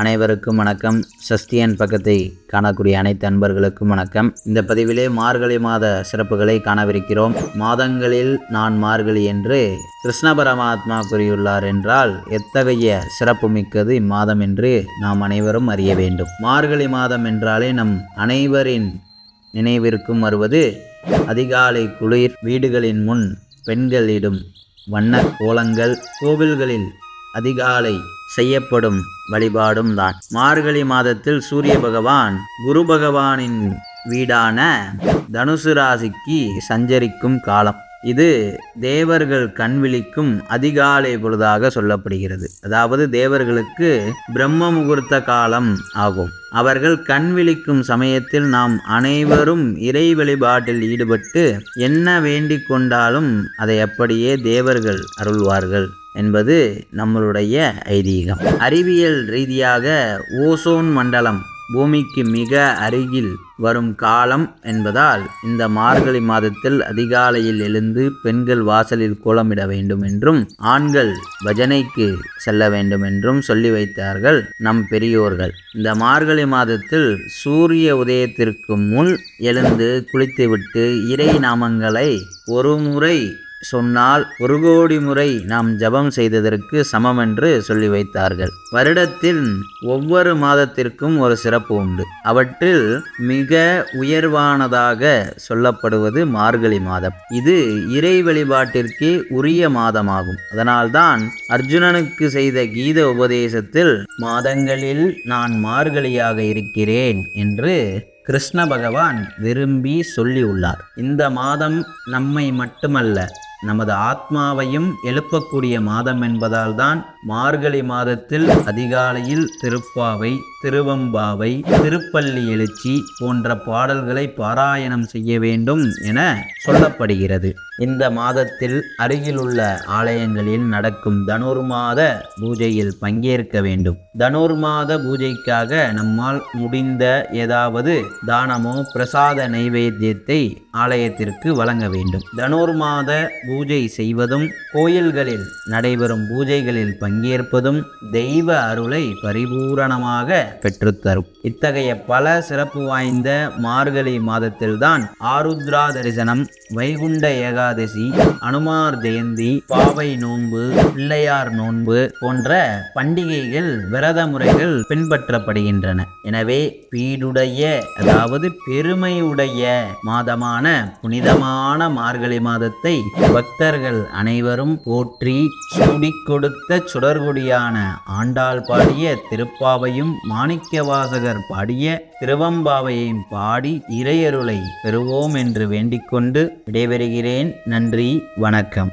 அனைவருக்கும் வணக்கம். சஸ்தியன் பக்கத்தை காணக்கூடிய அனைத்து அன்பர்களுக்கும் வணக்கம். இந்த பதிவிலே மார்கழி மாத சிறப்புகளை காணவிருக்கிறோம். மாதங்களில் நான் மார்கழி என்று கிருஷ்ண பரமாத்மா கூறியுள்ளார் என்றால் எத்தகைய சிறப்பு மிக்கது இம்மாதம் என்று நாம் அனைவரும் அறிய வேண்டும். மார்கழி மாதம் என்றாலே நம் அனைவரின் நினைவிற்கும் வருவது அதிகாலை குளிர் வீடுகளின் முன் பெண்களிடும் வண்ண கோலங்கள் கோவில்களில் அதிகாலை செய்யப்படும் வழிபாடும் தான். மார்கழி மாதத்தில் சூரிய பகவான் குரு பகவானின் வீடான தனுசு ராசிக்கு சஞ்சரிக்கும் காலம். இது தேவர்கள் கண்விழிக்கும் அதிகாலை பொழுதாக சொல்லப்படுகிறது. அதாவது தேவர்களுக்கு பிரம்ம முகூர்த்த காலம் ஆகும். அவர்கள் கண் விழிக்கும் சமயத்தில் நாம் அனைவரும் இறை வழிபாட்டில் ஈடுபட்டு என்ன வேண்டிக் கொண்டாலும் அதை அப்படியே தேவர்கள் அருள்வார்கள். என்பது நம்மளுடைய ஐதீகம். அறிவியல் ரீதியாக ஓசோன் மண்டலம் பூமிக்கு மிக அருகில் வரும் காலம் என்பதால் இந்த மார்கழி மாதத்தில் அதிகாலையில் எழுந்து பெண்கள் வாசலில் கோலமிட வேண்டும் என்றும் ஆண்கள் பஜனைக்கு செல்ல வேண்டும் என்றும் சொல்லி வைத்தார்கள் நம் பெரியோர்கள். இந்த மார்கழி மாதத்தில் சூரிய உதயத்திற்கு முன் எழுந்து குளித்துவிட்டு இறை நாமங்களை ஒரு முறை சொன்னால் ஒரு கோடி முறை நாம் ஜபம் செய்ததற்கு சமம் என்று சொல்லி வைத்தார்கள். வருடத்தில் ஒவ்வொரு மாதத்திற்கும் ஒரு சிறப்பு உண்டு. அவற்றில் மிக உயர்வானதாக சொல்லப்படுவது மார்கழி மாதம். இது இறை வழிபாட்டிற்கு உரிய மாதமாகும். அதனால்தான் அர்ஜுனனுக்கு செய்த கீத உபதேசத்தில் மாதங்களில் நான் மார்கழியாக இருக்கிறேன் என்று கிருஷ்ண பகவான் விரும்பி சொல்லியுள்ளார். இந்த மாதம் நம்மை மட்டுமல்ல நமது ஆத்மாவையும் எழுப்பக்கூடிய மாதம் என்பதால் தான் மார்கழி மாதத்தில் அதிகாலையில் திருப்பாவை திருவம்பாவை திருப்பள்ளி எழுச்சி போன்ற பாடல்களை பாராயணம் செய்ய வேண்டும் என சொல்லப்படுகிறது. இந்த மாதத்தில் அருகிலுள்ள ஆலயங்களில் நடக்கும் தனுர்மாத பூஜையில் பங்கேற்க வேண்டும். தனுர்மாத பூஜைக்காக நம்மால் முடிந்த ஏதாவது தானமோ பிரசாத நைவேத்தியத்தை ஆலயத்திற்கு வழங்க வேண்டும். தனுர்மாத பூஜை செய்வதும் கோயில்களில் நடைபெறும் பூஜைகளில் பங்கேற்பதும் தெய்வ அருளை பரிபூரணமாக பெற்றுத்தரும். இத்தகைய பல சிறப்பு வாய்ந்த மார்கழி மாதத்தில்தான் ஆருத்ரா தரிசனம் வைகுண்ட ஏகாதசி அனுமார் ஜெயந்தி பாவை நோன்பு பிள்ளையார் நோன்பு போன்ற பண்டிகைகள் விரத முறைகள் பின்பற்றப்படுகின்றன. எனவே பீடுடைய அதாவது பெருமையுடைய மாதமான புனிதமான மார்கழி மாதத்தை பக்தர்கள் அனைவரும் போற்றி சூடிக் கொடுத்த தொடர்குடியான ஆண்டாள் பாடிய திருப்பாவையும் மாணிக்கவாசகர் பாடிய திருவம்பாவையும் பாடி இறையருளை பெறுவோம் என்று வேண்டிக்கொண்டு விடைபெறுகிறேன். நன்றி வணக்கம்.